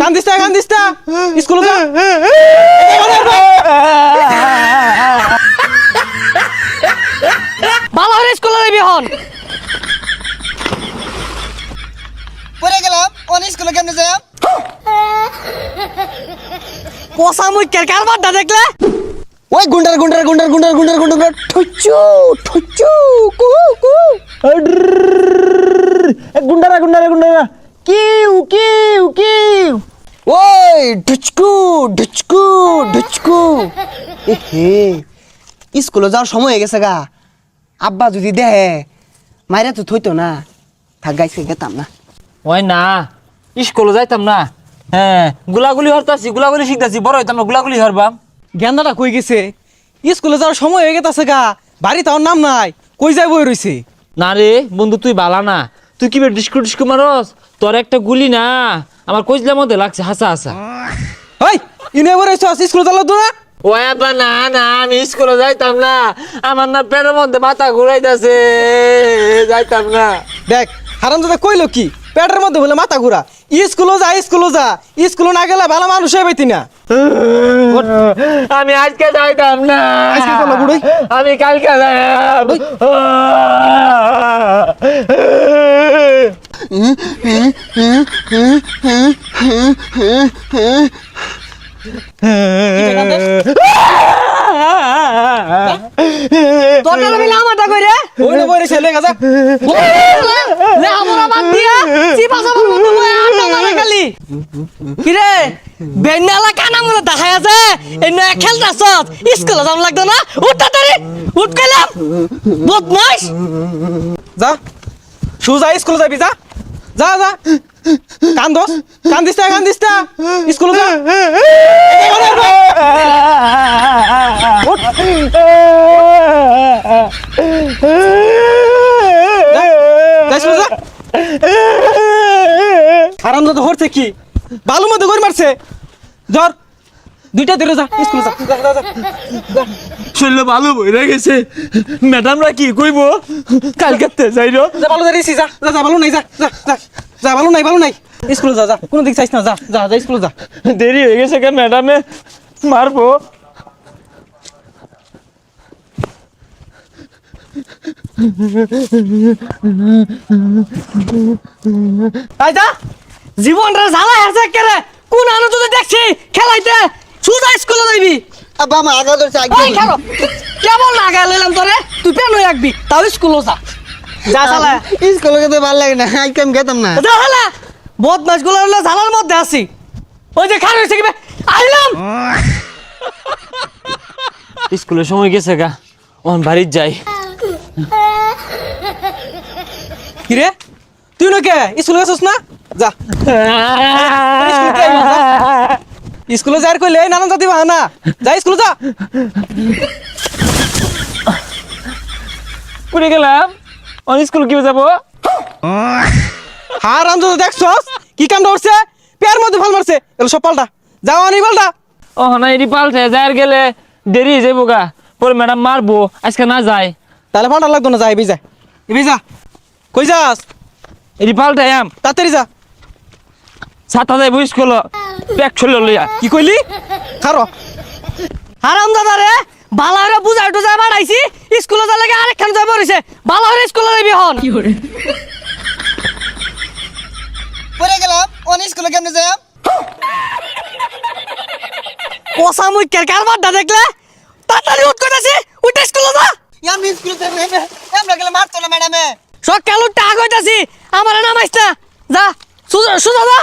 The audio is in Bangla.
কান্দিস না কান্দিস না। স্কুলে যা। ভালো করে স্কুলে যাবি হন পরে গেলাম। অন স্কুলে কেমনে যাই পোষা মুই কে কারবার দা দেখলে? ওই গুন্ডার গুন্ডার গুন্ডার গুন্ডার গুন্ডার গুন্ডার ঠুচু ঠুচু কু কু গুন্ডারা গুন্ডারা গুন্ডারা কিউ কিউ কিউ ওই ঢুচকু ঢুচকু ঢুচকু। এ হে স্কুলে যাওয়ার সময় হয়ে গেছে গা। আব্বা যদি দেহে মাইরা তো থইতো না। থাক গাইছে গেতাম না। ওই না স্কুলে যাইতাম না। হ্যাঁ গুলাগুলি হরতাছি গুলাগুলি শিখতাছি বড় হইতাম না গুলাগুলি হরবাম। গেন্দাটা কই গেছে? স্কুলে যাওয়ার সময় হয়ে গেছে গা। বাড়ি তার নাম নাই। কই যাই বই রইছে? না রে বন্ধু তুই বালা না। তুই কি ডিস্কু ডিস্কু মারস? তোর একটা গুলি না। আমার কইজলার মধ্যে লাগছে হাসা হাসা। ওই রইছ স্কুলে যাওয়ার তো না। ও আব্বা না না আমি স্কুলে যাইতাম না। আমার না পেটের মধ্যে মাথা ঘুরাইতাছে। যাইতাম না। দেখ হারাম দাদা কইলো কি? পেটের মধ্যে বলে মাথা ঘুরা। স্কুলে যা স্কুলে যা। স্কুলে না গেলে ভালো মানুষ হয়ে পাইতি না। আমি আজকে যাইতাম না। আজকে চলো, বুড়ি। আমি কালকে যাইতাম। তোর মিলে খালি কিরে বেন্নালা কানা মনে দেখায় আছে এই নয়া খেলতাছ স্কুলে যাম না উঠ উঠ কইলাম বদমাইশ যা সুজা স্কুলে যাবি যা যা যা। কান দোস কান দিস না। কান দিস না স্কুলে যা। আরাম দাদা হরছে কি? বালু মধ্যে গড়ি মারছে। জ্বর দুইটা ধরে যা স্কুলে যা, যা, যা। শরীরে ভালো বইরা গেছে। ম্যাডামরা কি কইব? কালকে যাইর। যা ভালো দাঁড়িয়েছি যা যা যা ভালো নাই যা যা যা যা ভালো নাই ভালো নাই। স্কুলে যা যা কোনো দিক চাইছ না যা যা যা স্কুলে যা। দেরি হয়ে গেছে কে ম্যাডামে? মারবো। যা জ্বালা আছে কেরে কোন আনো তুই দেখছি খেলাইতে। সুজা স্কুলে যাইবি। আব্বা আমার আগা ধরছে ওই খেলো। কেমন লাগা লইলাম তোরে? তুই পেন হয়ে রাখবি তাও স্কুলে যা। যা শালা স্কুলে যেতে ভালো লাগে না আজকে গেতাম না। যা শালা বদমাসগুলো হলো জ্বালার মধ্যে আছি। ওই যে খান হয়েছে কি আইলাম। স্কুলের সময় গেছে গা অন বাড়ির যাই। কি রে? তুই নকে স্কুলে গেছিস না? যা। স্কুলে যাই কইলে নানান জাতি বাহানা যা স্কুলে যা। পুরে গেলাম। অন স্কুল কি যাব? হার আম যদি দেখছস কি কাম ধরছে পেয়ার মধ্যে ভালো মারছে। এগুলো সব পাল্টা। যাও আনি পাল্টা। ও না এটি পাল্টে যার গেলে দেরি হয়ে যাব গা। পরে ম্যাডাম মারবো আজকে না যায়। তাহলে পাল্টা লাগতো না যা এবি যা। এবি যা। কই যাস? এটি পাল্টে আম। তাড়াতাড়ি যা। সাতটা যাইবো স্কুল ব্যাগ ছড়ল লইয়া কি কইলি? খারো। হারাম দাদা রে বালা হরে বুঝাই টুজাই বাড়াইছি স্কুলে যা লাগে আরেকখান যাই পড়িছে। বালা হরে স্কুলে যাবি হন। পরে গেলাম অন স্কুলে কেমনে যাই মুই কে দেখলে? তাড়াতাড়ি উঠ কইতাছি উঠে স্কুলে যা। আমি স্কুলে যাই আমরা গেলে মারতো না ম্যাডামে। সকাল উঠতে আগ হইতাছি আমার নামাইছ না। যা সুজা সুজা যা।